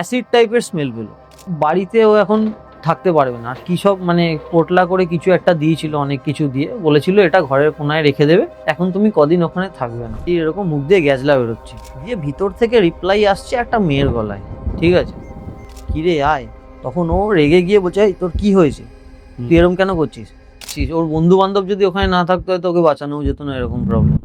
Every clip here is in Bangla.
অ্যাসিড টাইপের স্মেল পেল বাড়িতেও এখন থাকতে পারবে না। আর কী সব মানে পোটলা করে কিছু একটা দিয়েছিল অনেক কিছু দিয়ে বলেছিল এটা ঘরের কোনায় রেখে দেবে। এখন তুমি কদিন ওখানে থাকবে না। এরকম মুখ দিয়ে গ্যাজলা বেরোচ্ছে। দিয়ে ভিতর থেকে রিপ্লাই আসছে একটা মেয়ের গলায়। ঠিক আছে? কিরে আয়। তখন ও রেগে গিয়ে বলছে তোর কি হয়েছে? তুই এরকম কেন করছিস? ছিস, ওর বন্ধু বান্ধব যদি ওখানে না থাকতো হয়তো ওকে বাঁচানোও যেত না এরকম প্রবলেম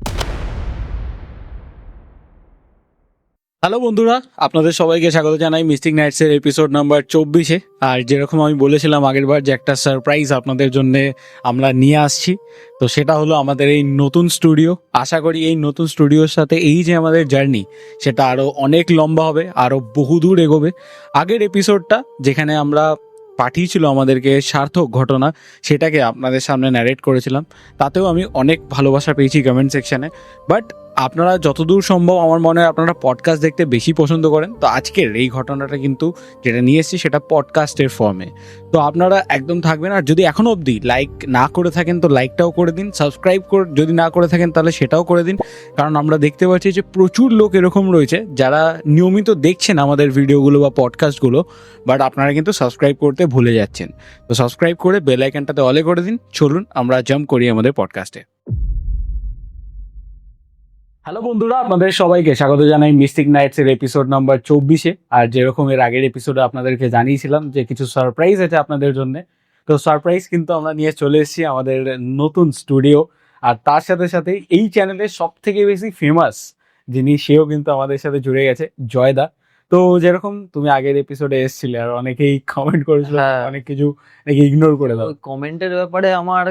হ্যালো বন্ধুরা, আপনাদের সবাইকে স্বাগত জানাই মিস্টিক নাইটসের এপিসোড নাম্বার চব্বিশে। আর যেরকম আমি বলেছিলাম আগের বার যে একটা সারপ্রাইজ আপনাদের জন্য আমরা নিয়ে আসছি, তো সেটা হলো আমাদের এই নতুন স্টুডিও আশা করি এই নতুন স্টুডিওর সাথে এই যে আমাদের জার্নি সেটা আরও অনেক লম্বা হবে আরও বহুদূর এগোবে। আগের এপিসোডটা যেখানে আমরা পাঠিয়েছিল আমাদেরকে সার্থক ঘটনা, সেটাকে আপনাদের সামনে ন্যারেট করেছিলাম। তাতেও আমি অনেক ভালোবাসা পেয়েছি কমেন্ট সেকশানে বাট আপনারা যতদূর সম্ভব, আমার মনে হয় আপনারা পডকাস্ট দেখতে বেশি পছন্দ করেন। তো আজকের এই ঘটনাটা কিন্তু যেটা নিয়ে এসেছি সেটা পডকাস্টের ফর্মে তো আপনারা একদম থাকবেন, আর যদি এখনও অবধি লাইক না করে থাকেন, তো লাইকটাও করে দিন সাবস্ক্রাইব করে, যদি না করে থাকেন, তাহলে সেটাও করে দিন। কারণ আমরা দেখতে পাচ্ছি যে প্রচুর লোক এরকম রয়েছে, যারা নিয়মিত দেখছেন আমাদের ভিডিওগুলো বা পডকাস্টগুলো বাট আপনারা কিন্তু সাবস্ক্রাইব করতে ভুলে যাচ্ছেন। তো সাবস্ক্রাইব করে বেল আইকনটাতে অলে করে দিন। চলুন, আমরা জাম্প করি আমাদের পডকাস্টে হ্যালো বন্ধুরা আপনাদের সবাইকে স্বাগত জানাই মিস্টিক নাইটস এর এপিসোড নাম্বার চব্বিশে। আর যেরকম এর আগের এপিসোডে আপনাদেরকে জানিয়েছিলাম যে কিছু সারপ্রাইজ আছে আপনাদের জন্য তো সারপ্রাইজ কিন্তু আমরা নিয়ে চলে এসেছি আমাদের নতুন স্টুডিও আর তার সাথে সাথে এই চ্যানেলের সব থেকে বেশি ফেমাস যিনি সেও কিন্তু আমাদের সাথে জুড়ে গেছে জয়দা। তো যেরকম তুমি আগের এপিসোডে এসেছিলে আর অনেকেই কমেন্ট করেছিল হ্যাঁ। অনেক কিছু নাকি ইগনোর করে দাও। কমেন্টের ব্যাপারে আমার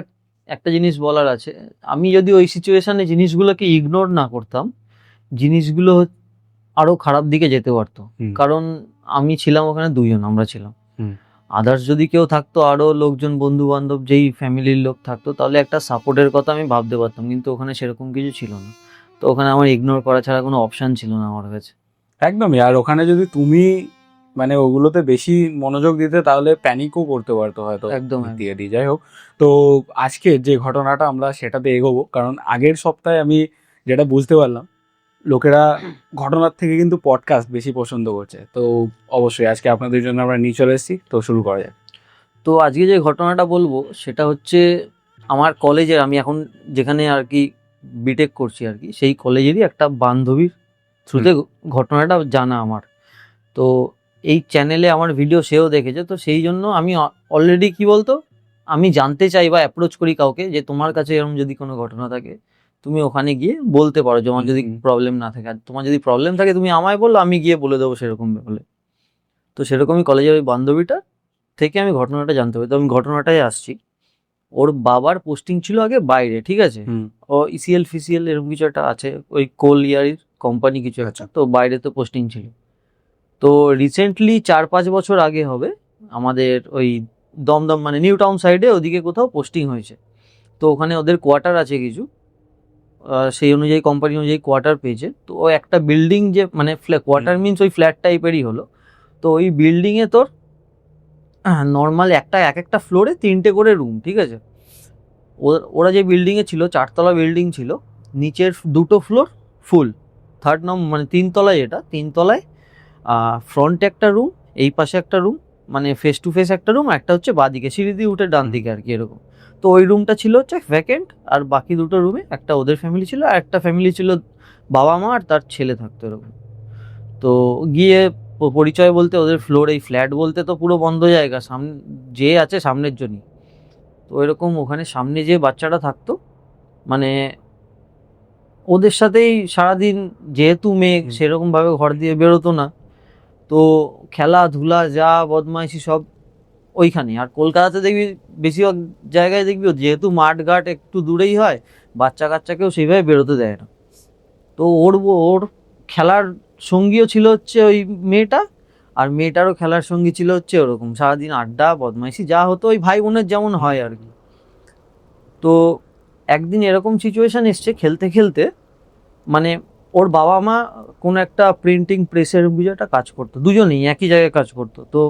একটা জিনিস বলার আছে। আমি যদি ওই সিচুয়েশনে জিনিসগুলোকে ইগনোর না করতাম জিনিসগুলো আরও খারাপ দিকে যেতে পারতো। কারণ আমি ছিলাম ওখানে দুজন আমরা ছিলাম। আদার্স যদি কেউ থাকতো আরও লোকজন বন্ধু বান্ধব যেই ফ্যামিলির লোক থাকতো তাহলে একটা সাপোর্টের কথা আমি ভাবতে পারতাম। কিন্তু ওখানে সেরকম কিছু ছিল না। তো ওখানে আমার ইগনোর করা ছাড়া কোনো অপশন ছিল না আমার কাছে। একদমই। আর ওখানে যদি তুমি মানে ওগুলোতে বেশি মনোযোগ দিতে তাহলে প্যানিকও করতে পারতো হয়তো একদম দিই যাই হোক তো আজকে যে ঘটনাটা আমরা সেটাতে এগোবো কারণ আগের সপ্তাহে আমি যেটা বুঝতে পারলাম লোকেরা ঘটনার থেকে কিন্তু পডকাস্ট বেশি পছন্দ করছে। তো অবশ্যই আজকে আপনাদের জন্য আমরা নিয়ে চলে এসেছি তো শুরু করা যাক। তো আজকে যে ঘটনাটা বলব সেটা হচ্ছে আমার কলেজের আমি এখন যেখানে আর কি বিটেক করছি আর কি সেই কলেজেরই একটা বান্ধবীর থ্রুতে ঘটনাটা জানা আমার। তো এই চ্যানেলে আমার ভিডিও সেও দেখেছে তো সেই জন্য আমি অলরেডি কি বলতো? আমি জানতে চাই বা অ্যাপ্রোচ করি কাউকে যে তোমার কাছে এরকম যদি কোনো ঘটনা থাকে তুমি ওখানে গিয়ে বলতে পারো যে আমার যদি প্রবলেম না থাকে। আর তোমার যদি প্রবলেম থাকে তুমি আমায় বলল আমি গিয়ে বলে দেবো সেরকম বলে। তো সেরকমই কলেজের ওই বান্ধবীটা থেকে আমি ঘটনাটা জানতে পারি। তো আমি ঘটনাটাই আসছি। ওর বাবার পোস্টিং ছিল আগে বাইরে ঠিক আছে? ও ইসিএল ফিসিএল এরকম কিছু একটা আছে ওই কোল ইয়ারির কোম্পানি কিছু একটা তো বাইরে তো পোস্টিং ছিল। তো রিসেন্টলি চার পাঁচ বছর আগে হবে, আমাদের ওই দমদম মানে নিউ টাউন সাইডে ওদিকে কোথাও পোস্টিং হয়েছে। তো ওখানে ওদের কোয়ার্টার আছে কিছু সেই অনুযায়ী কোম্পানি অনুযায়ী কোয়ার্টার পেয়েছে। তো ও একটা বিল্ডিং যে মানে কোয়ার্টার মিনস ওই ফ্ল্যাট টাইপেরই হলো। তো ওই বিল্ডিংয়ে তোর নর্মাল একটা, এক একটা ফ্লোরে তিনটে করে রুম ঠিক আছে? ওরা যে বিল্ডিংয়ে ছিল, চারতলা বিল্ডিং ছিল, নিচের দুটো ফ্লোর ফুল থার্ড নম্বর মানে তিনতলায় এটা, তিনতলায় ফ্রন্টে একটা রুম এই পাশে একটা রুম মানে ফেস টু ফেস একটা রুম একটা হচ্ছে বাদিকে সিঁড়ি দিয়ে উঠে ডান দিকে আর কি এরকম। তো ওই রুমটা ছিল হচ্ছে ভ্যাকেন্ট আর বাকি দুটো রুমে একটা ওদের ফ্যামিলি ছিল আর একটা ফ্যামিলি ছিল বাবা মা আর তার ছেলে থাকতো এরকম। তো গিয়ে পরিচয় বলতে ওদের ফ্লোর এই ফ্ল্যাট বলতে তো পুরো বন্ধ জায়গা সামনে যে আছে সামনের জন্যই। তো এরকম ওখানে সামনে যে বাচ্চাটা থাকতো মানে ওদের সাথেই সারাদিন যেহেতু মেয়ে সেরকমভাবে ঘর দিয়ে বেরোতো না। তো খেলাধুলা যা, বদমাইশি সব ওইখানে। আর কলকাতাতে দেখবি বেশিরভাগ জায়গায় দেখবি যেহেতু মাঠ ঘাট একটু দূরেই হয় বাচ্চা কাচ্চাকেও সেইভাবে বেরোতে দেয় না। তো ওর ওর খেলার সঙ্গীও ছিল হচ্ছে ওই মেয়েটা, আর মেয়েটারও খেলার সঙ্গী ছিল হচ্ছে ওরকম। সারাদিন আড্ডা, বদমাইশি, যা হতো ওই ভাই বোনের যেমন হয় আর কি। তো একদিন এরকম সিচুয়েশান এসছে খেলতে খেলতে মানে ওর বাবা মা কোনো একটা প্রিন্টিং প্রেসের কিছু একটা কাজ করতো দুজনেই একই জায়গায় কাজ করতো। তো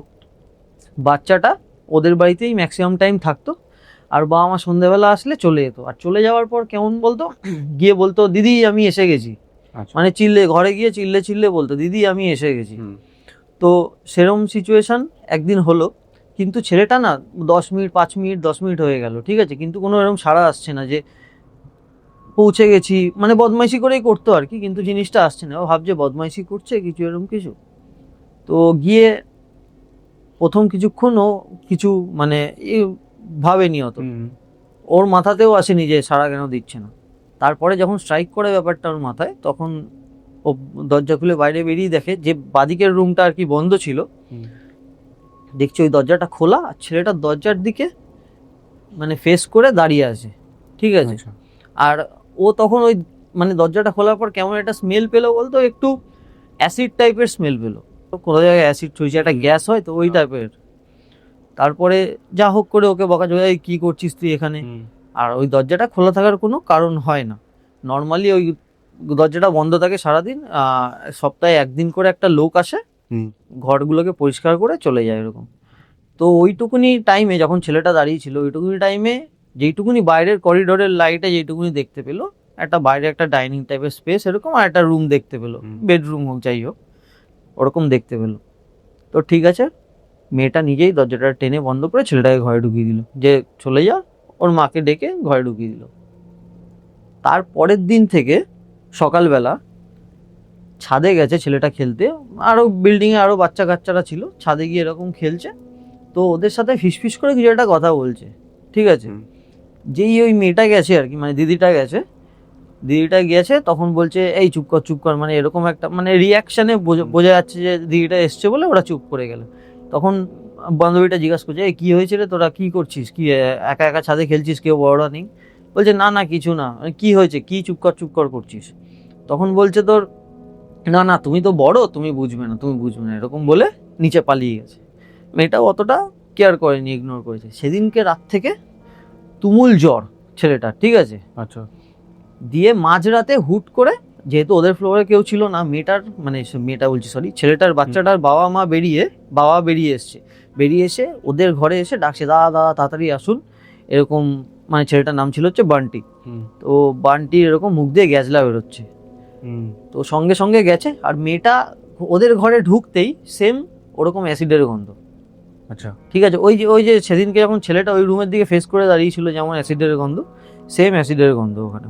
বাচ্চাটা ওদের বাড়িতেই ম্যাক্সিমাম টাইম থাকতো আর বাবা মা সন্ধেবেলা আসলে চলে যেত। আর চলে যাওয়ার পর কেমন বলতো? গিয়ে বলতো দিদি আমি এসে গেছি। আচ্ছা। মানে চিল্লে ঘরে গিয়ে চিল্লে চিল্লে বলতো দিদি আমি এসে গেছি। তো তো সেরম সিচুয়েশন একদিন হলো। কিন্তু ছেলেটা না দশ মিনিট পাঁচ মিনিট দশ মিনিট হয়ে গেল ঠিক আছে? কিন্তু কোনো এরকম সাড়া আসছে না যে পৌঁছে গেছি। মানে বদমাইশি করেই করতো আর কি কিন্তু জিনিসটা আসছে না। ও ভাবছে বদমাইশি করছে কিছু এরকম কিছু। তো গিয়ে প্রথম কিছুক্ষণ ও কিছু মানে ভাবেনি অত ওর মাথাতেও আসেনি যে সারা কেন দিচ্ছে না। তারপরে যখন স্ট্রাইক করে ব্যাপারটা ওর মাথায় তখন ও দরজা খুলে বাইরে বেরিয়ে দেখে যে বাদিকের রুমটা আর কি বন্ধ ছিল। দেখছি ওই দরজাটা খোলা আর ছেলেটার দরজার দিকে মানে ফেস করে দাঁড়িয়ে আছে। ঠিক আছে? আচ্ছা। আর ও তখন ওই মানে দরজাটা খোলার পর কেমন একটা স্মেল পেল বলতো? একটু অ্যাসিড টাইপের স্মেল পেল। তো কোনো জায়গায় অ্যাসিড ছুঁয়েছে একটা গ্যাস হয় তো ওই টাইপের তারপরে যা হোক করে ওকে বকা "এই কি করছিস তুই এখানে? আর ওই দরজাটা খোলা থাকার কোনো কারণ হয় না। নর্মালি ওই দরজাটা বন্ধ থাকে সারাদিন সপ্তাহে একদিন করে একটা লোক আসে। ঘরগুলোকে পরিষ্কার করে চলে যায় এরকম। তো ওইটুকুনি টাইমে যখন ছেলেটা দাঁড়িয়ে ছিল ওইটুকুনি টাইমে যেইটুকুনি বাইরের করিডোরের লাইটে যেইটুকুনি দেখতে পেল একটা বাইরে একটা ডাইনিং টাইপের স্পেস এরকম আর একটা রুম দেখতে পেল বেডরুম হোক যাই হোক ওরকম দেখতে পেল। তো ঠিক আছে মেয়েটা নিজেই দরজাটা টেনে বন্ধ করে ছেলেটাকে ঘরে ঢুকিয়ে দিল যে চলে যা ওর মাকে ডেকে ঘরে ঢুকিয়ে দিল। তার পরের দিন থেকে সকালবেলা ছাদে গেছে ছেলেটা খেলতে আরও বিল্ডিংয়ে আরও বাচ্চা কাচ্চারা ছিল ছাদে গিয়ে এরকম খেলছে তো ওদের সাথে ফিসফিস করে কিছু একটা কথা বলছে ঠিক আছে। যেই ওই মেয়েটা গেছে আর কি মানে দিদিটা গেছে দিদিটা গেছে তখন বলছে এই চুপ কর চুপ কর। মানে এরকম একটা মানে রিয়াকশানে বোঝা যাচ্ছে যে দিদিটা এসছে বলে ওরা চুপ করে গেল। তখন বান্ধবীটা জিজ্ঞাসা করছে এই কী হয়েছে রে? তোরা কী করছিস? কি একা একা ছাদে খেলছিস? কেউ বড়রা নেই? বলছে না না কিছু না। আমি, কি হয়েছে? কি চুপ কর চুপ কর করছিস? তখন বলছে তোর না না তুমি তো বড় তুমি বুঝবে না তুমি বুঝবে না। এরকম বলে নিচে পালিয়ে গেছে। মেয়েটাও অতটা কেয়ার করেনি ইগনোর করেছে। সেদিনকে রাত থেকে তুমুল জ্বর ছেলেটা ঠিক আছে? আচ্ছা। দিয়ে মাঝরাতে হুট করে যেহেতু ওদের ফ্লোরে কেউ ছিল না মেয়েটার মানে মেয়েটা বলছি সরি ছেলেটার বাচ্চাটার বাবা মা বেরিয়ে বাবা বেরিয়ে এসছে। বেরিয়ে এসে ওদের ঘরে এসে ডাকছে দাদা দাদা তাড়াতাড়ি আসুন। এরকম মানে ছেলেটার নাম ছিল হচ্ছে বান্টি। তো বান্টি এরকম মুখ দিয়ে গ্যাজলা বেরোচ্ছে। তো সঙ্গে সঙ্গে গেছে আর মেয়েটা ওদের ঘরে ঢুকতেই সেম ওরকম অ্যাসিডের গন্ধ। আচ্ছা। ঠিক আছে ওই যে ওই যে সেদিনকে যখন ছেলেটা ওই রুমের দিকে ফেস করে দাঁড়িয়েছিল যেমন অ্যাসিডের গন্ধ সেম অ্যাসিডের গন্ধ ওখানে।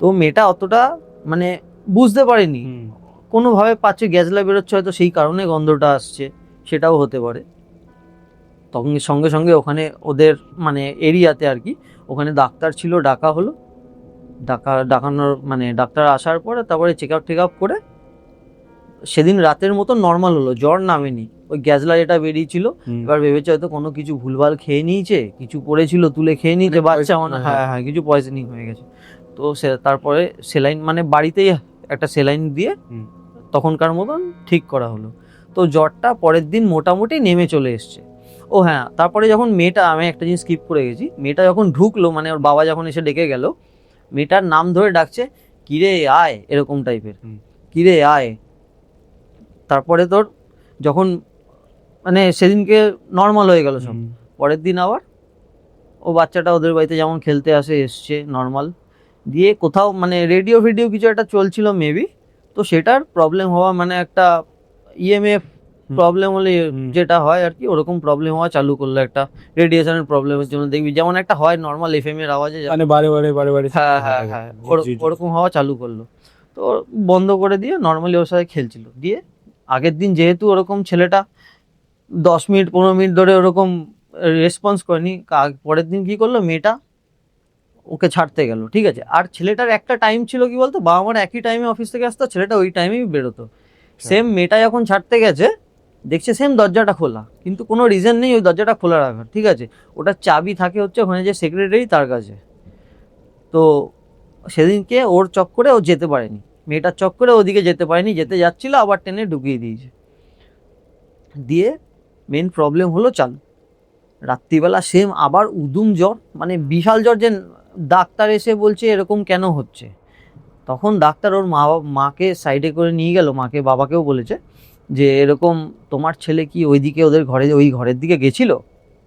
তো মেয়েটা অতটা মানে বুঝতে পারেনি। কোনোভাবে পাচ্ছে গ্যাসলা বেরোচ্ছে হয়তো সেই কারণে গন্ধটা আসছে সেটাও হতে পারে। তখন সঙ্গে সঙ্গে ওখানে ওদের মানে এরিয়াতে আর কি ওখানে ডাক্তার ছিল ডাকা হলো। ডাকা ডাকানোর মানে ডাক্তার আসার পরে তারপরে চেক আপ টেক আপ করে সেদিন রাতের মতো নর্মাল হলো জ্বর নামেনি। ওই গ্যাসলা যেটা বেরিয়েছিল এবার ভেবেছে হয়তো কোনো কিছু ভুলভাল খেয়ে নিয়েছে কিছু পড়েছিল তুলে খেয়ে নিয়েছে মানে বাচ্চা মনে হ্যাঁ হ্যাঁ কিছু পয়জনিং হয়ে গেছে। তো সে তারপরে সেলাইন মানে বাড়িতেই একটা সেলাইন দিয়ে তখনকার মতন ঠিক করা হলো। তো জ্বরটা পরের দিন মোটামুটি নেমে চলে এসছে। ও হ্যাঁ তারপরে যখন মেয়েটা আমি একটা জিনিস স্কিপ করে গেছি মেয়েটা যখন ঢুকলো মানে ওর বাবা যখন এসে ডেকে গেল মেয়েটার নাম ধরে ডাকছে কিরে আয় এরকম টাইপের। কিরে আয়। তারপরে তোর যখন মানে সেদিনকে নর্মাল হয়ে গেল সব। পরের দিন আবার ও বাচ্চাটা ওদের বাড়িতে যেমন খেলতে আসে এসছে নর্মাল দিয়ে কোথাও মানে রেডিও ভিডিও কিছু একটা চলছিল মেবি তো সেটার প্রবলেম হওয়া মানে একটা ইএমএফ প্রবলেম হলে যেটা হয় আর কি ওরকম প্রবলেম হওয়া চালু করল একটা রেডিয়েশনের প্রবলেমের জন্য। দেখবি যেমন একটা হয় নর্মাল এফএম এর আওয়াজে মানে বারে বারে বারে বারে হ্যাঁ হ্যাঁ হ্যাঁ। ওরকম হওয়া চালু করল। তো বন্ধ করে দিয়ে নর্মালি ওর সাথে খেলছিল। দিয়ে আগের দিন যেহেতু ওরকম ছেলেটা দশ মিনিট পনেরো মিনিট ধরে ওরকম রেসপন্স করেনি। পরের দিন কি করল? মেয়েটা ওকে ছাড়তে গেল ঠিক আছে? আর ছেলেটার একটা টাইম ছিল কি বলতো? বাবা মার একই টাইমে অফিস থেকে আসতো ছেলেটা ওই টাইমেই বেরোতো। সেম মেয়েটা যখন ছাড়তে গেছে দেখছে সেম দরজাটা খোলা কিন্তু কোনো রিজন নেই ওই দরজাটা খোলা রাখার ঠিক আছে? ওটার চাবি থাকে হচ্ছে ওখানে যে সেক্রেটারি তার কাছে। তো সেদিনকে ওর চক্করে ও যেতে পারেনি। মেয়েটার চক্করে ওদিকে যেতে পারেনি যেতে যাচ্ছিল আবার টেনে ঢুকিয়ে দিয়েছে। দিয়ে মেন প্রবলেম হলো চালু। রাত্রিবেলা সেম আবার উদুম জ্বর মানে বিশাল জ্বর যে ডাক্তার এসে বলছে এরকম কেন হচ্ছে? তখন ডাক্তার ওর মা মাকে সাইডে করে নিয়ে গেল মাকে বাবাকেও বলেছে যে এরকম তোমার ছেলে কি ওইদিকে ওদের ঘরে ওই ঘরের দিকে গেছিল?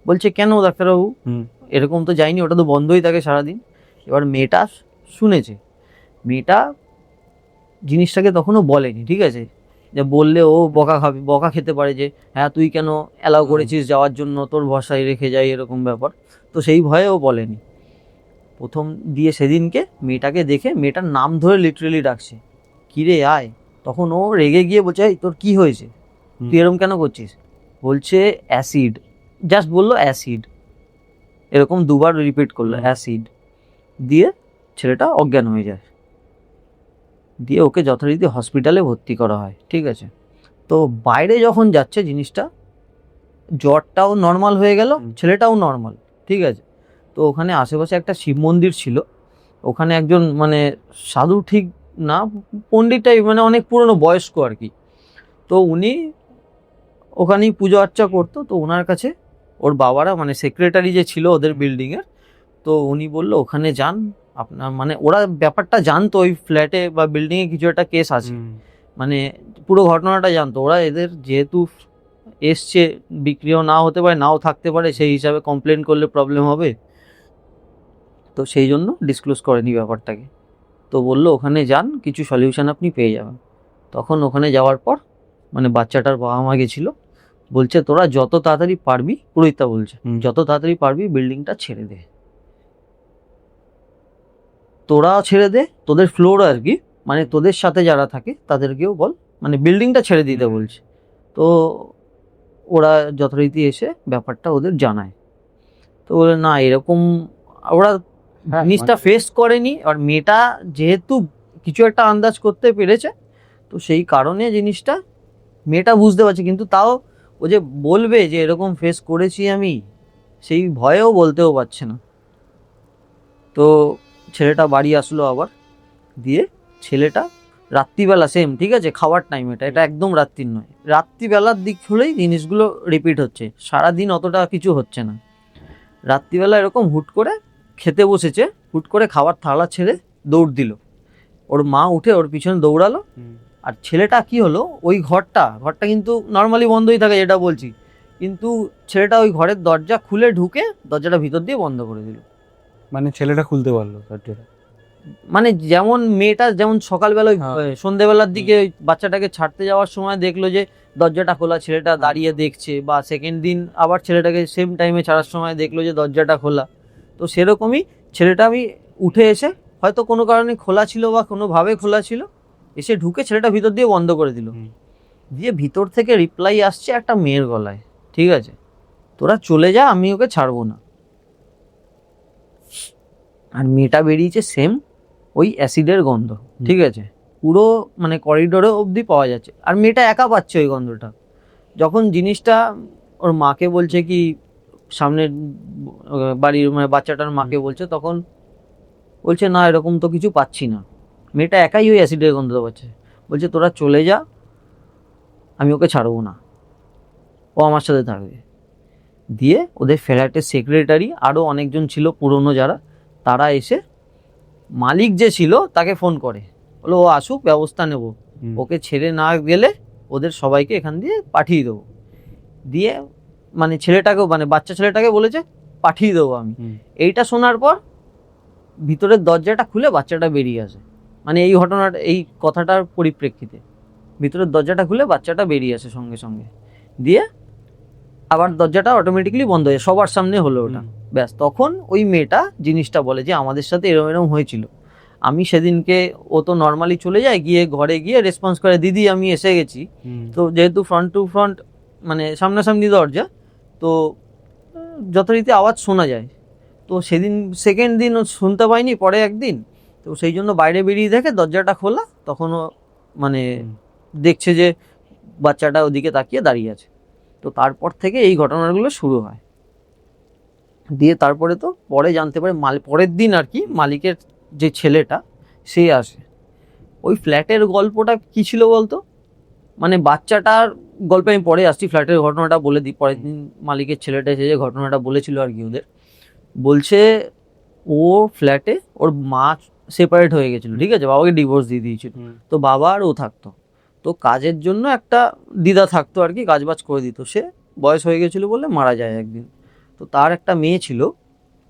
বলছে কেন ডাক্তারবাবু? হুম। এরকম তো যায়নি ওটা তো বন্ধই থাকে সারাদিন। এবার মেয়েটা শুনেছে। মেয়েটা জিনিসটাকে তখনও বলেনি ঠিক আছে? যে বললে ও বকা খাবে বকা খেতে পারে যে হ্যাঁ তুই কেন অ্যালাউ করেছিস যাওয়ার জন্য? তোর ভরসায় রেখে যাই এরকম ব্যাপার। তো সেই ভয়ে ও বলেনি। প্রথম দিয়ে সেদিনকে মেয়েটাকে দেখে মেয়েটার নাম ধরে লিটারেলি ডাকছে। কিরে আয়। তখন ও রেগে গিয়ে বলছে এই তোর কি হয়েছে? তুই এরকম কেন করছিস? বলছে অ্যাসিড। জাস্ট বলল অ্যাসিড। এরকম দুবার রিপিট করল অ্যাসিড। দিয়ে ছেলেটা অজ্ঞান হয়ে যায়। দিয়ে ওকে যথারীতি হসপিটালে ভর্তি করা হয় ঠিক আছে? তো বাইরে যখন যাচ্ছে জিনিসটা জ্বরটাও নর্মাল হয়ে গেল ছেলেটাও নর্মাল ঠিক আছে? তো ওখানে আশেপাশে একটা শিব মন্দির ছিল ওখানে একজন মানে সাধু ঠিক না পণ্ডিত টাইপ মানে অনেক পুরনো বয়স্ক আর কি। তো উনি ওখানেই পুজো আর্চা করতো তো ওনার কাছে ওর বাবারা মানে সেক্রেটারি যে ছিল ওদের বিল্ডিংয়ের তো উনি বলল ওখানে যান আপনার মানে ওরা ব্যাপারটা জানতো ওই ফ্ল্যাটে বা বিল্ডিংয়ে কিছু একটা কেস আছে। মানে পুরো ঘটনাটা জানতো। ওরা এদের যেহেতু এসছে বিক্রিও না হতে পারে নাও থাকতে পারে সেই হিসাবে কমপ্লেন করলে প্রবলেম হবে। তো সেই জন্য ডিসক্লোজ করেনি ব্যাপারটাকে। তো বলল ওখানে যান কিছু সলিউশন আপনি পেয়ে যাবেন। তখন ওখানে যাওয়ার পর মানে বাচ্চাটার বাবা মা গেছিল। বলছে তোরা যত তাড়াতাড়ি পারবি পুরোহিতা বলছে যত তাড়াতাড়ি পারবি বিল্ডিংটা ছেড়ে দে। তোরা ছেড়ে দে তোদের ফ্লোর আর কি মানে তোদের সাথে যারা থাকে তাদেরকেও বল মানে বিল্ডিংটা ছেড়ে দিতে। বলছে। তো ওরা যথারীতি এসে ব্যাপারটা ওদের জানায়। তো বলে না এরকম ওরা হ্যাঁ, জিনিসটা ফেস করেনি আর মেয়েটা যেহেতু কিছু একটা আন্দাজ করতে পেরেছে তো সেই কারণে জিনিসটা মেয়েটা বুঝতে পারছে কিন্তু তাও ও যে বলবে যে এরকম ফেস করেছি আমি সেই ভয়েও বলতেও পারছে না। তো ছেলেটা বাড়ি আসলো আবার দিয়ে ছেলেটা রাত্রিবেলা সেম ঠিক আছে? খাওয়ার টাইম এটা এটা একদম রাত্রির নয়। রাত্রিবেলার দিক হলেই জিনিসগুলো রিপিট হচ্ছে সারাদিন অতটা কিছু হচ্ছে না। রাত্রিবেলা এরকম হুট করে খেতে বসেছে হুট করে খাবার থালা ছেড়ে দৌড় দিল। ওর মা উঠে ওর পিছনে দৌড়ালো। আর ছেলেটা কি হলো? ওই ঘরটা ঘরটা কিন্তু নর্মালি বন্ধই থাকে যেটা বলছি। কিন্তু ছেলেটা ওই ঘরের দরজা খুলে ঢুকে দরজাটা ভিতর দিয়ে বন্ধ করে দিল। মানে ছেলেটা খুলতে পারল দরজাটা মানে যেমন মেয়েটা যেমন সকালবেলা হ্যাঁ। সন্ধেবেলার দিকে বাচ্চাটাকে ছাড়তে যাওয়ার সময় দেখল যে দরজাটা খোলা ছেলেটা দাঁড়িয়ে দেখছে বা সেকেন্ড দিন আবার ছেলেটাকে সেম টাইমে ছাড়ার সময় দেখল যে দরজাটা খোলা। তো সেরকমই ছেলেটা আমি উঠে এসে হয়তো কোনো কারণে খোলা ছিল বা কোনোভাবে খোলা ছিল এসে ঢুকে ছেলেটা ভিতর দিয়ে বন্ধ করে দিল। দিয়ে ভিতর থেকে রিপ্লাই আসছে একটা মেয়ের গলায় ঠিক আছে? তোরা চলে যা আমি ওকে ছাড়বো না। আর মেয়েটা বেরিয়েছে সেম ওই অ্যাসিডের গন্ধ, ঠিক আছে? পুরো মানে করিডোরে অবধি পাওয়া যাচ্ছে। আর মেয়েটা একা পাচ্ছে ওই গন্ধটা। যখন জিনিসটা ওর মাকে বলছে কি, সামনের বাড়ির মানে বাচ্চাটার মাকে বলছে, তখন বলছে, না, এরকম তো কিছু পাচ্ছি না। মেয়েটা একাই ওই অ্যাসিডের গন্ধটা পাচ্ছে। বলছে, তোরা চলে যা, আমি ওকে ছাড়বো না। ও আমার সাথে থাকবে। দিয়ে ওদের ফ্ল্যাটের সেক্রেটারি আরও অনেকজন ছিল, পুরনো যারা তারা এসে মালিক যে ছিল তাকে ফোন করে। বলো ও আসুক ব্যবস্থা নেব। ওকে ছেড়ে না গেলে ওদের সবাইকে এখান দিয়ে পাঠিয়ে দেবো। দিয়ে মানে ছেলেটাকেও মানে বাচ্চা ছেলেটাকে বলেছে পাঠিয়ে দেবো আমি। এইটা শোনার পর ভিতরের দরজাটা খুলে বাচ্চাটা বেরিয়ে আসে। মানে এই ঘটনাটা এই কথাটার পরিপ্রেক্ষিতে ভিতরের দরজাটা খুলে বাচ্চাটা বেরিয়ে আসে সঙ্গে সঙ্গে। দিয়ে আবার দরজাটা অটোমেটিক্যালি বন্ধ হয়ে যায়। সবার সামনে হলো ওটা। ব্যাস তখন ওই মেয়েটা জিনিসটা বলে যে আমাদের সাথে এরম এরম হয়েছিল। আমি সেদিনকে ও তো নর্মালি চলে যায় গিয়ে ঘরে গিয়ে রেসপন্স করে দিদি আমি এসে গেছি। তো যেহেতু ফ্রন্ট টু ফ্রন্ট মানে সামনাসামনি দরজা তো যথারীতি আওয়াজ শোনা যায়। তো সেদিন সেকেন্ড দিন ও শুনতে পাইনি পরে একদিন। তো সেই জন্য বাইরে বেরিয়ে দেখে দরজাটা খোলা তখন ও মানে দেখছে যে বাচ্চাটা ওদিকে তাকিয়ে দাঁড়িয়ে আছে। তো তারপর থেকে এই ঘটনাগুলো শুরু হয়। দিয়ে তারপরে তো পরে জানতে পারে মাল পরের দিন আর কি মালিকের যে ছেলেটা সে আসে। ওই ফ্ল্যাটের গল্পটা কি ছিল বলতো? মানে বাচ্চাটার গল্পে আমি পরে আসছি ফ্ল্যাটের ঘটনাটা বলে দিই। পরের দিন মালিকের ছেলেটা এসে যে ঘটনাটা বলেছিল আর কি ওদের বলছে ও ফ্ল্যাটে ওর মা সেপারেট হয়ে গেছিল ঠিক আছে? বাবাকে ডিভোর্স দিয়ে দিয়েছিল। তো বাবা আর ও থাকতো। তো কাজের জন্য একটা দিদা থাকতো আর কি কাজবাজ করে দিত। সে বয়স হয়ে গেছিল বলে মারা যায় একদিন। তো তার একটা মেয়ে ছিল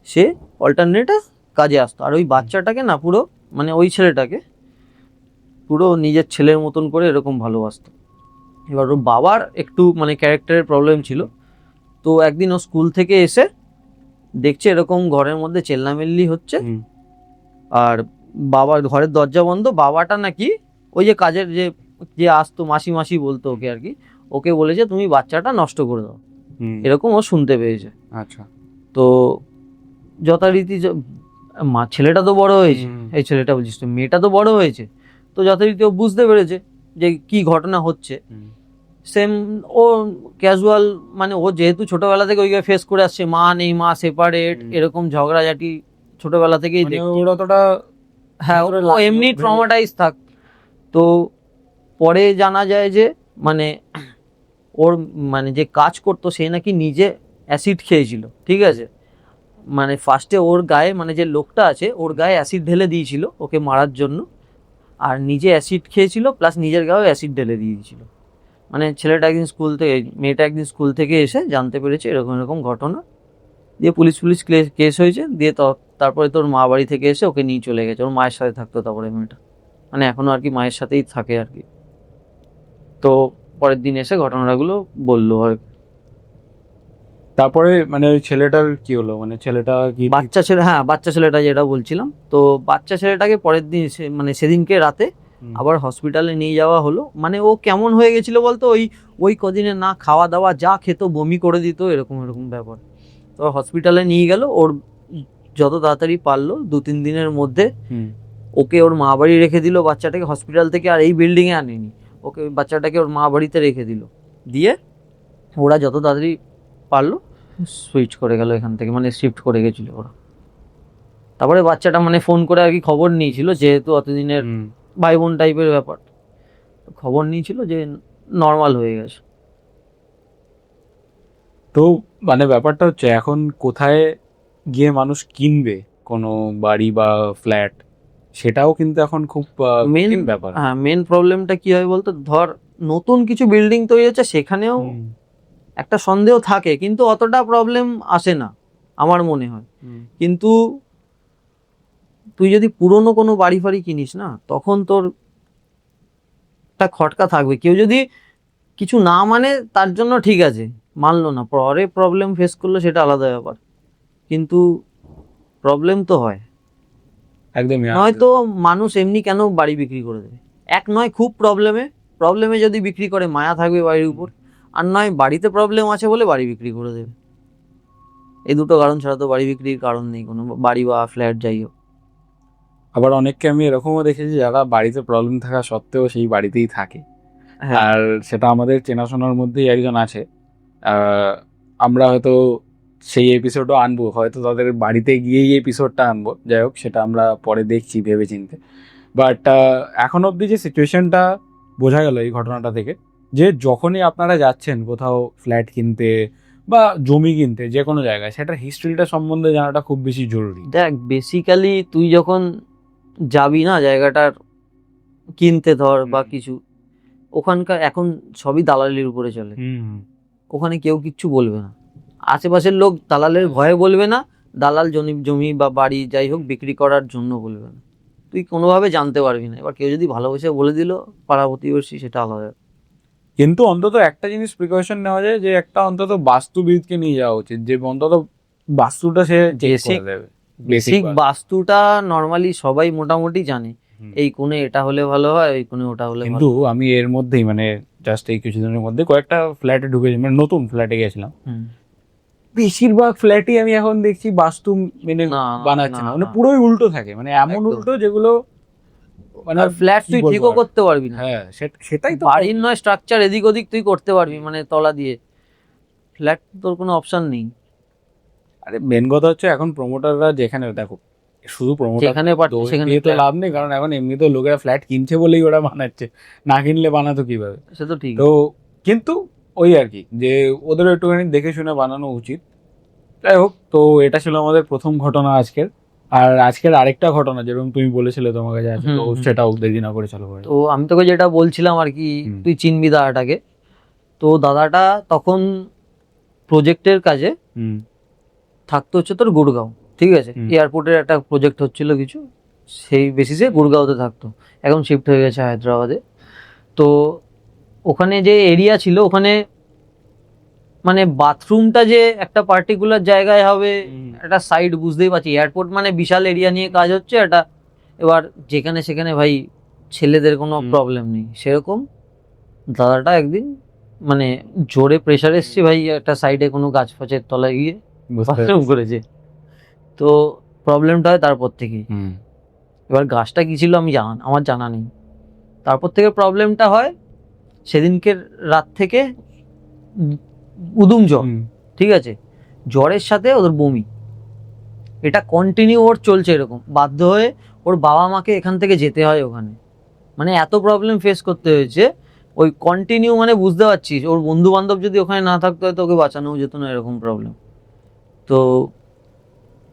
সে অল্টারনেটে কাজে আসতো। আর ওই বাচ্চাটাকে না পুরো মানে ওই ছেলেটাকে পুরো নিজের ছেলের মতন করে এরকম ভালোবাসতো। এবার ওর বাবার একটু মানে ক্যারেক্টারের প্রবলেম ছিল। তো একদিন ও স্কুল থেকে এসে দেখছে এরকম ঘরের মধ্যে চেল্লামেল্লি হচ্ছে। আর বাবার ঘরের দরজা বন্ধ বাবাটা নাকি ওই যে কাজের যে যে আসতো মাসি মাসি বলতো ওকে আর কি ওকে বলেছে তুমি বাচ্চাটা নষ্ট করে দাও। এরকম ও শুনতে পেয়েছে। আচ্ছা। তো যথারীতি মা ছেলেটা তো বড় হয়েছে। এই ছেলেটা বলছিস তো মেয়েটা তো বড় হয়েছে। তো যথারীতি ও বুঝতে পেরেছে যে কি ঘটনা হচ্ছে। সেম ও ক্যাজুয়াল মানে ও যেহেতু ছোটবেলা থেকে ওইভাবে ফেস করে আসছে মা নেই মা সেপারেট। এরকম ঝগড়াঝাটি ছোটবেলা থেকেই মানে। ওর অতটা হ্যাঁ ভিতরে ও এমনি ট্রমাটাইজ থাক। তো পরে জানা যায় যে মানে ওর মানে যে কাজ করতো সে নাকি নিজে অ্যাসিড খেয়েছিল, ঠিক আছে? মানে ফার্স্টে ওর গায়ে মানে যে লোকটা আছে, ওর গায়ে অ্যাসিড ঢেলে দিয়েছিল ওকে মারার জন্য। আর নিজে অ্যাসিড খেয়েছিল প্লাস নিজের গায়েও অ্যাসিড ঢেলে দিয়ে দিয়েছিল। মানে ছেলেটা একদিন স্কুল থেকে, মেয়েটা একদিন স্কুল থেকে এসে জানতে পেরেছে এরকম এরকম ঘটনা। দিয়ে পুলিশ পুলিশ কেস হয়েছে। দিয়ে তারপরে তোর মা বাড়ি থেকে এসে ওকে নিয়ে চলে গেছে। ওর মায়ের সাথে থাকতো তারপরে মেয়েটা। মানে এখনও আর কি মায়ের সাথেই থাকে আর কি। তো পরের দিন এসে ঘটনাগুলো বলল কি। তারপরে মানে ওই ছেলেটার কি হলো? মানে ছেলেটা কি বাচ্চা ছেলে হ্যাঁ বাচ্চা ছেলেটা যেটা বলছিলাম। তো বাচ্চা ছেলেটাকে পরের দিন মানে সেদিনকে রাতে আবার হসপিটালে নিয়ে যাওয়া হলো। মানে ও কেমন হয়ে গেছিল বলতো? ওই ওই কদিনে না খাওয়া দাওয়া যা খেত বমি করে দিত এরকম এরকম ব্যাপার। তো হসপিটালে নিয়ে গেল ওর যত তাড়াতাড়ি পারল দু তিন দিনের মধ্যে। ওকে ওর মা বাড়ি রেখে দিল বাচ্চাটাকে। হসপিটাল থেকে আর এই বিল্ডিংয়ে আনেনি। ওকে বাচ্চাটাকে ওর মা বাড়িতে রেখে দিল। দিয়ে ওরা যত তাড়াতাড়ি পারল সুইচ করে গেল এখান থেকে মানে শিফট করে গেছিল ওরা। তারপরে বাচ্চাটা মানে ফোন করে আর কি খবর নিয়েছিল যেহেতু অতদিনের। ভাই বোন টাইপের ব্যাপার। খবর নিয়েছিল যে নর্মাল হয়ে গেছে। তো মানে ব্যাপারটা হচ্ছে এখন কোথায় গিয়ে মানুষ কিনবে? কোনো বাড়ি বা ফ্ল্যাট সেটাও কিন্তু এখন খুব মেন ব্যাপার। হ্যাঁ মেন প্রবলেমটা কি হয় বলতো? ধর নতুন কিছু বিল্ডিং তৈরি হচ্ছে সেখানেও একটা সন্দেহ থাকে কিন্তু অতটা প্রবলেম আসে না আমার মনে হয়। কিন্তু তুই যদি পুরনো কোনো বাড়ি ফাড়ি কিনিস না তখন তোর একটা খটকা থাকবে। কেউ যদি কিছু না মানে তার জন্য ঠিক আছে মানলো না। পরে প্রবলেম ফেস করল সেটা আলাদা ব্যাপার। কিন্তু প্রবলেম তো হয়। একদমই নয়তো মানুষ এমনি কেন বাড়ি বিক্রি করে দেবে? এক নয় খুব প্রবলেমে প্রবলেমে যদি বিক্রি করে মায়া থাকবে বাড়ির উপর। আর নয় বাড়িতে প্রবলেম আছে বলে বাড়ি বিক্রি করে দেবে। এই দুটো কারণ ছাড়া তো বাড়ি বিক্রির কারণ নেই কোনো বাড়ি বা ফ্ল্যাট যাই হোক। আবার অনেককে আমি এরকমও দেখেছি যারা বাড়িতে প্রবলেম থাকা সত্ত্বেও সেই বাড়িতেই থাকে। হ্যাঁ। আর সেটা আমাদের চেনাশোনার মধ্যেই একজন আছে। আমরা হয়তো সেই এপিসোডও আনব। হয়তো তাদের বাড়িতে গিয়েই এপিসোডটা আনব। যাই হোক সেটা আমরা পরে দেখছি ভেবে চিনতে বাট এখন অবধি যে সিচুয়েশনটা বোঝা গেল এই ঘটনাটা থেকে যে যখনই আপনারা যাচ্ছেন কোথাও ফ্ল্যাট কিনতে বা জমি কিনতে যে কোনো জায়গায় সেটার হিস্ট্রিটা সম্বন্ধে জানাটা খুব বেশি জরুরি। দেখ বেসিক্যালি তুই যখন যাবি না জায়গাটার কিনতে ধর বা কিছু ওখানকার এখন সবই দালালির উপরে চলে। ওখানে কেউ কিচ্ছু বলবে না। আশেপাশের লোক দালালের ভয়ে বলবে না দালাল জমি জমি বা বাড়ি যাই হোক বিক্রি করার জন্য বলবে না। তুই কোনোভাবে জানতে পারবি না। এবার কেউ যদি ভালোবেসে বলে দিল পাড়া প্রতিবেশী সেটা আলাদা কিন্তু অন্তত একটা জিনিস প্রিকশন নেওয়া যায় যে একটা অন্তত বাস্তুবিদকে নিয়ে যাওয়া উচিত যে অন্তত বাস্তুটা সে করে বেসিক বাস্তুটা নর্মালি সবাই মোটামুটি জানে। এই কোণে এটা হলে ভালো হয় ওই কোণে ওটা হলে কিন্তু আমি এর মধ্যেই মানে জাস্ট এই কিছুদিনের মধ্যে কয়েকটা ফ্ল্যাটে ঢুকেছি মানে নতুন ফ্ল্যাটে গেছিলাম। বেশিরভাগ ফ্ল্যাটই আমি এখন দেখছি বাস্তু মেনে বানাচ্ছে না, মানে পুরোই উল্টো থাকে। মানে এমন উল্টো যেগুলো মানে ফ্ল্যাট তুই ঠিকও করতে পারবি না। হ্যাঁ সেটাই তো বাড়ির নয় স্ট্রাকচার এদিক ওদিক তুই করতে পারবি মানে তলা দিয়ে। ফ্ল্যাট তোর কোনো অপশন নেই। আরে মেন কথা হচ্ছে এখন প্রমোটাররা যেখানে দেখো শুধু প্রমোটার যেখানে সেখানে তো লাভ নেই কারণ এখন এমনিতেও লোকেরা ফ্ল্যাট কিনছে বলেই ওরা বানাচ্ছে। না কিনলে বানাতো কীভাবে? সে তো ঠিক। তো কিন্তু ওই আর কি যে ওদের একটুখানি দেখে শুনে বানানো উচিত। যাই হোক তো এটা ছিল আমাদের প্রথম ঘটনা আজকের। আর আজকের আরেকটা ঘটনা যেরকম তুমি বলেছিলে তোমার কাছে আছে তো। সেটাও দেরি না করে চালু করে তো আমি তোকে যেটা বলছিলাম আর কি তুই চিনবি দাদাটাকে। তো দাদাটা তখন প্রজেক্টের কাজে থাকতো হচ্ছে তোর গুড়গাঁও ঠিক আছে? এয়ারপোর্টের একটা প্রজেক্ট হচ্ছিল কিছু সেই বেসিসে গুড়গাঁওতে থাকতো। এখন শিফট হয়ে গেছে হায়দ্রাবাদে। তো ওখানে যে এরিয়া ছিল ওখানে মানে বাথরুমটা যে একটা পার্টিকুলার জায়গায় হবে একটা সাইড বুঝতেই পারছি। এয়ারপোর্ট মানে বিশাল এরিয়া নিয়ে কাজ হচ্ছে এটা এবার যেখানে সেখানে ভাই ছেলেদের কোনো প্রবলেম নেই। সেরকম দাদাটা একদিন মানে জোরে প্রেশার এসছে ভাই একটা সাইডে কোনো গাছ ফাছের তলায় গিয়ে বাথরুম করেছে। তো প্রবলেমটা হয় তারপর থেকেই হুম। এবার গাছটা কি ছিল আমি জানা আমার জানা নেই। তারপর থেকে প্রবলেমটা হয় সেদিনকে রাত থেকে উদুম জ্বর ঠিক আছে? জ্বরের সাথে ওদের বমি। এটা কন্টিনিউ ওর চলছে এরকম। বাধ্য হয়ে ওর বাবা মাকে এখান থেকে যেতে হয় ওখানে। মানে এত প্রবলেম ফেস করতে হয়েছে। ওই কন্টিনিউ মানে বুঝতে পারছিস ওর বন্ধু বান্ধব যদি ওখানে না থাকতো হয়তো ওকে বাঁচানোও যেত না এরকম প্রবলেম তো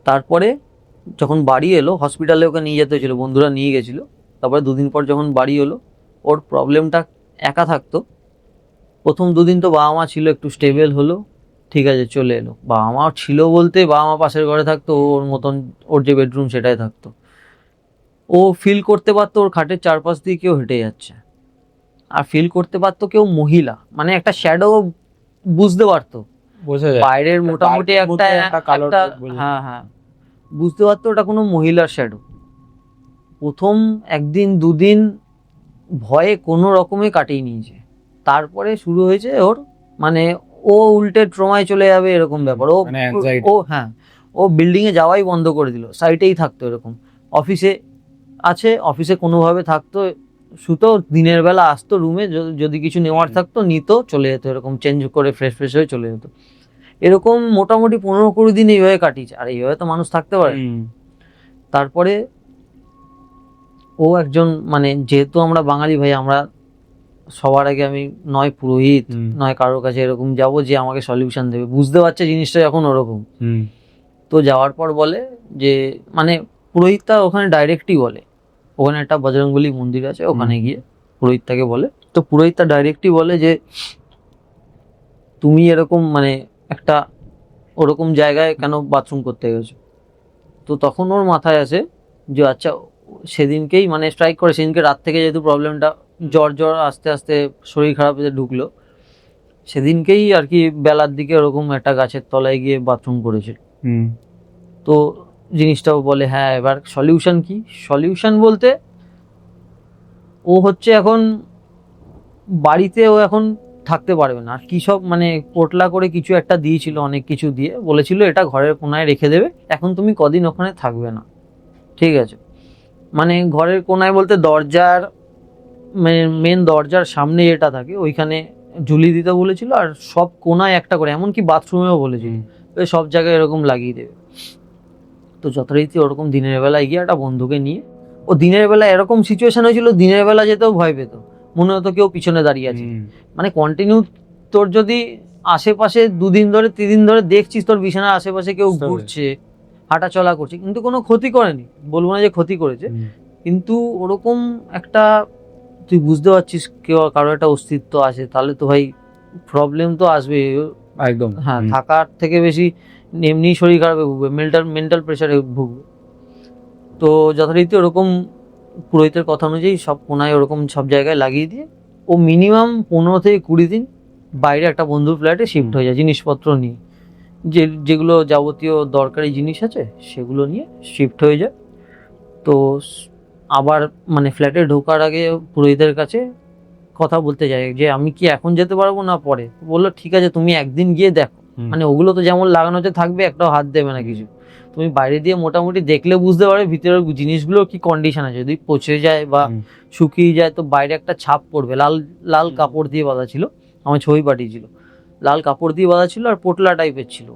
তারপরে যখন বাড়ি এলো হসপিটালে ওকে নিয়ে যেতে হয়েছিল বন্ধুরা নিয়ে গেছিল। তারপরে দুদিন পর যখন বাড়ি এলো ওর প্রবলেমটা একা থাকতো। প্রথম দুদিন তো বাবা মা ছিল একটু স্টেবল হলো। ঠিক আছে চলে এলো। বাবা মা ছিল বলতে বাবা মা পাশের ঘরে থাকতো ওর মতন ওর যে বেডরুম সেটাই থাকতো। ও ফিল করতে পারতো ওর খাটের চারপাশ দিয়ে কেউ হেঁটে যাচ্ছে। আর ফিল করতে পারতো কেউ মহিলা। মানে একটা শ্যাডো বুঝতে পারতো। বাইরের মোটামুটি একটা একটা। হ্যাঁ হ্যাঁ। বুঝতে পারতো ওটা কোনো মহিলার শ্যাডো প্রথম একদিন দুদিন ভয়ে কোনো রকমে কাটিয়ে নিয়েছে। তারপরে শুরু হয়েছে ওর মানে ও উল্টে ট্রমায় চলে যাবে এরকম ব্যাপার। ও মানে ও হ্যাঁ ও বিল্ডিং এ যাওয়াই বন্ধ করে দিল সাইটেই থাকতো এরকম। অফিসে আছে অফিসে কোনোভাবে থাকতো শুতো দিনের বেলা আসতো রুমে যদি কিছু নেওয়ার থাকতো নিত চলে যেত এরকম চেঞ্জ করে ফ্রেশ ফ্রেশ হয়ে চলে যেত। এরকম মোটামুটি পনেরো কুড়ি দিন এইভাবে কাটিয়েছে আর এইভাবে তো মানুষ থাকতে পারে। তারপরে ও একজন মানে যেহেতু আমরা বাঙালি ভাই আমরা সবার আগে আমি নয় পুরোহিত নয় কারোর কাছে এরকম যাব যে আমাকে সলিউশন দেবে। বুঝতে পারছে জিনিসটা যখন ওরকম। হুম। তো যাওয়ার পর বলে যে মানে পুরোহিতটা ওখানে ডাইরেক্টই বলে। ওখানে একটা বজরঙ্গলী মন্দির আছে ওখানে। গিয়ে পুরোহিতটাকে বলে। তো পুরোহিতটা ডাইরেক্টই বলে যে তুমি এরকম মানে একটা ওরকম জায়গায় কেন বাথরুম করতে গেছো? তো তখন ওর মাথায় আসে যে আচ্ছা সেদিনকেই মানে স্ট্রাইক করে সেদিনকে রাত থেকে যেহেতু প্রবলেমটা জ্বর জ্বর আস্তে আস্তে শরীর খারাপ হয়ে ঢুকলো সেদিনকেই আর কি বেলার দিকে ওরকম একটা গাছের তলায় গিয়ে বাথরুম করেছিল হুম। তো জিনিসটাও বলে হ্যাঁ এবার সলিউশন কি? সলিউশন বলতে ও হচ্ছে এখন বাড়িতে ও এখন থাকতে পারবে না। আর কি সব মানে পোটলা করে কিছু একটা দিয়েছিল অনেক কিছু দিয়ে। বলেছিল এটা ঘরের কোনায় রেখে দেবে। এখন তুমি কদিন ওখানে থাকবে না। ঠিক আছে। মানে ঘরের কোনায় বলতে দরজার মেন দরজার সামনে যেটা থাকে ওইখানে ঝুলি দিতে বলেছিল আর সব কোনায় একটা করে এমনকি বাথরুমেও বলেছিল। সব জায়গায় এরকম লাগিয়ে দেবে। তো যথারীতি ওরকম দিনের বেলায় গিয়ে একটা বন্ধুকে নিয়ে ও দিনের বেলা এরকম সিচুয়েশন হয়েছিল দিনের বেলা যেতেও ভয় পেত। মনে হতো কেউ পিছনে দাঁড়িয়ে আছে। মানে কন্টিনিউ তোর যদি আশেপাশে দুদিন ধরে তিন দিন ধরে দেখছিস তোর বিছানার আশেপাশে কেউ ঘুরছে হাঁটা চলা করছে কিন্তু কোনো ক্ষতি করেনি। বলব না যে ক্ষতি করেছে কিন্তু ওরকম একটা তুই বুঝতে পারছিস কেউ কারও একটা অস্তিত্ব আছে তাহলে তো ভাই প্রবলেম তো আসবে একদম। হ্যাঁ থাকার থেকে বেশি এমনি শরীর খারাপে ভুগবে মেন্টাল মেন্টাল প্রেশারে ভুগবে। তো যথারীতি ওরকম পুরোহিতের কথা অনুযায়ী সব কোনায় ওরকম সব জায়গায় লাগিয়ে দিয়ে ও মিনিমাম পনেরো থেকে কুড়ি দিন বাইরে একটা বন্ধুর ফ্ল্যাটে শিফট হয়ে যায় জিনিসপত্র নিয়ে। যে যেগুলো যাবতীয় দরকারি জিনিস আছে সেগুলো নিয়ে শিফট হয়ে যায়। তো আবার মানে ফ্ল্যাটে ঢোকার আগে পুরোহিতের কাছে কথা বলতে যায় যে আমি কি এখন যেতে পারব না পরে? বলল ঠিক আছে তুমি একদিন গিয়ে দেখো। মানে ওগুলো তো যেমন লাগানো হচ্ছে থাকবে একটাও হাত দেবে না কিছু। তুমি বাইরে দিয়ে মোটামুটি দেখলে বুঝতে পারবে ভিতরের জিনিসগুলো কি কন্ডিশন আছে। যদি পচে যায় বা শুকিয়ে যায় তো বাইরে একটা ছাপ পড়বে। লাল লাল কাপড় দিয়ে বাঁধা ছিল আমার ছবি পাঠিয়েছিল। লাল কাপড় দিয়ে বাঁধা ছিল আর পোটলা টাইপের ছিল।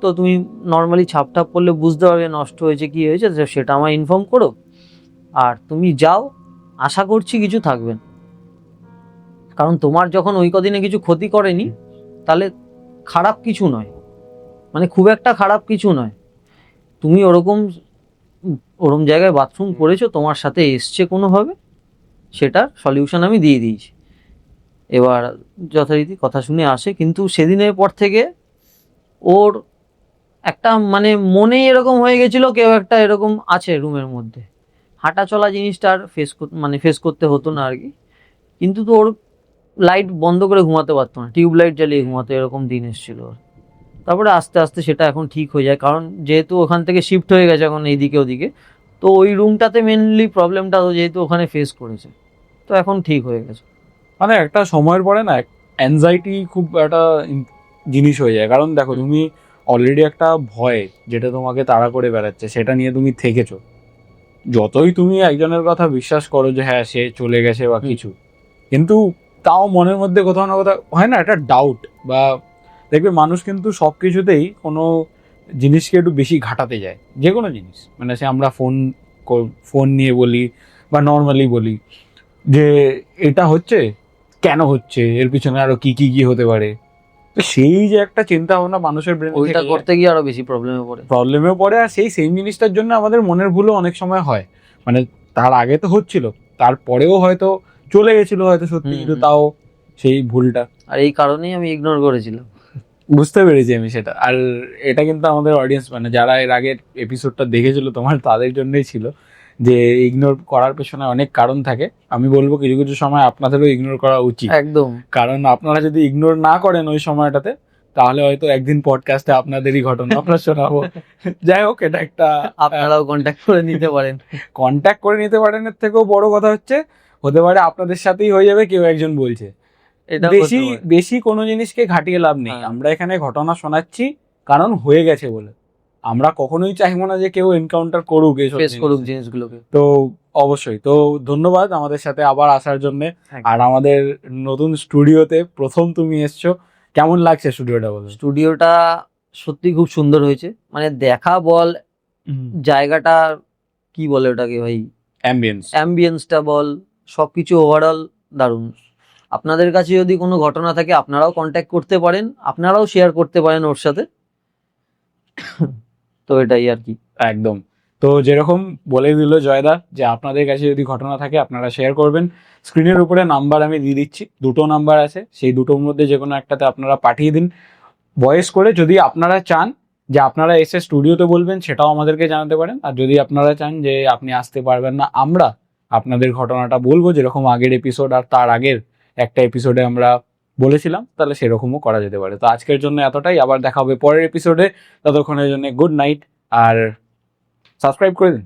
তো তুমি নর্মালি ছাপ টাপ পড়লে বুঝতে পারবে নষ্ট হয়েছে, কি হয়েছে সেটা আমায় ইনফর্ম করো। আর তুমি যাও, আশা করছি কিছু থাকবে না। কারণ তোমার যখন ওই কদিনে কিছু ক্ষতি করেনি, তাহলে খারাপ কিছু নয়। মানে খুব একটা খারাপ কিছু নয়। তুমি ওরকম ওরকম জায়গায় বাথরুম করেছ, তোমার সাথে এসছে কোনোভাবে, সেটার সলিউশন আমি দিয়ে দিয়েছি। এবার যথারীতি কথা শুনে আসে, কিন্তু সেদিনের পর থেকে ওর একটা মানে মনে এরকম হয়ে গেছিল কেউ একটা এরকম আছে রুমের মধ্যে। হাঁটা চলা জিনিসটা আর ফেস মানে ফেস করতে হতো না আর কি। কিন্তু তো ওর লাইট বন্ধ করে ঘুমাতে পারতো না টিউব লাইট জ্বালিয়ে ঘুমাতো, এরকম দিন এসেছিল ওর। তারপরে আস্তে আস্তে সেটা এখন ঠিক হয়ে যায়, কারণ যেহেতু ওখান থেকে শিফট হয়ে গেছে এখন এইদিকে ওদিকে, তো ওই রুমটাতে মেনলি প্রবলেমটা যেহেতু ওখানে ফেস করেছে, তো এখন ঠিক হয়ে গেছে। মানে একটা সময়ের পরে না অ্যাংজাইটি খুব একটা জিনিস হয়ে যায়। কারণ দেখো তুমি অলরেডি একটা ভয় যেটা তোমাকে তাড়া করে বেড়াচ্ছে সেটা নিয়ে তুমি থেকেছো। যতই তুমি একজনের কথা বিশ্বাস করো যে হ্যাঁ সে চলে গেছে বা কিছু কিন্তু তাও মনের মধ্যে কোথাও না কোথাও হয় না একটা ডাউট বা দেখবে মানুষ কিন্তু সব কিছুতেই কোনো জিনিসকে একটু বেশি ঘাটাতে যায় যে কোনো জিনিস। মানে সে আমরা ফোন ফোন নিয়ে বলি বা নর্মালি বলি যে এটা হচ্ছে? কেন হচ্ছে? এর পিছনে আরও কি কি কি হতে পারে? তো সেই যে একটা চিন্তা ভাবনা মানুষের ব্রেন ওইটা করতে গিয়ে আরও বেশি প্রবলেমে পড়ে। প্রবলেমেও পড়ে আর সেই সেম জিনিসটার জন্য আমাদের মনের ভুলও অনেক সময় হয়। মানে তার আগে তো হচ্ছিল তারপরেও হয়তো চলে গেছিল হয়তো সত্যি কিন্তু তাও সেই ভুলটা। আর এই কারণেই আমি ইগনোর করেছিলাম। বুঝতে পেরেছি আমি সেটা। আর এটা কিন্তু আমাদের অডিয়েন্স মানে যারা এর আগের এপিসোডটা দেখেছিল তোমার তাদের জন্যই ছিল। যে ইগনোর করার পেছনে অনেক কারণ থাকে। আমি বলব কিছু কিছু সময় আপনাদেরও ইগনোর করা উচিত। একদম। কারণ আপনারা যদি ইগনোর না করেন ওই সময়টাতে তাহলে হয়তো একদিন পডকাস্টে আপনাদেরই ঘটনা আমরা শোনাবো। যাই হোক এটা একটা আপনারাও কন্ট্যাক্ট করে নিতে পারেন। কন্ট্যাক্ট করে নিতে পারেন এর থেকেও বড় কথা হচ্ছে হতে পারে আপনাদের সাথেই হয়ে যাবে কেউ একজন বলছে। এটা বেশি বেশি কোনো জিনিসকে ঘাটিয়ে লাভ নেই। হ্যাঁ। আমরা এখানে ঘটনা শোনাচ্ছি কারণ হয়ে গেছে বলে। আমরা কখনোই চাইব না যে কেউ এনকাউন্টার করুক এসব ফেস করুক জিনিসগুলোকে। তো অবশ্যই তো ধন্যবাদ আমাদের সাথে আবার আসার জন্য। আর আমাদের নতুন স্টুডিওতে প্রথম তুমি এসছো। কেমন লাগছে স্টুডিওটা বলো? স্টুডিওটা সত্যি খুব সুন্দর হয়েছে। মানে দেখা বল জায়গাটা কি বলে ওটাকে ভাই? অ্যাম্বিয়েন্স অ্যাম্বিয়েন্সটা বল সবকিছু ওভারঅল দারুণ। আপনাদের কাছে যদি কোনো ঘটনা থাকে আপনারাও কন্ট্যাক্ট করতে পারেন আপনারাও শেয়ার করতে পারেন ওর সাথে। তো এটাই আর কি। একদম। তো যেরকম বলে দিল জয়দা যে আপনাদের কাছে যদি ঘটনা থাকে আপনারা শেয়ার করবেন। স্ক্রিনের উপরে নাম্বার আমি দিয়ে দিচ্ছি, দুটো নাম্বার আছে, সেই দুটোর মধ্যে যে কোনো একটাতে আপনারা পাঠিয়ে দিন। ভয়েস করে যদি আপনারা চান যে আপনারা এসে স্টুডিওতে বলবেন, সেটাও আমাদেরকে জানাতে পারেন। আর যদি আপনারা চান যে আপনি আসতে পারবেন না, আমরা আপনাদের ঘটনাটা বলব। যেরকম আগের এপিসোড আর তার আগের একটা এপিসোডে আমরা বলেছিলাম, তাহলে সেরকমও করা যেতে পারে। তো আজকের জন্য এতটাই। আবার দেখা হবে পরের এপিসোডে ততক্ষণের জন্য গুড নাইট আর সাবস্ক্রাইব করে দিন।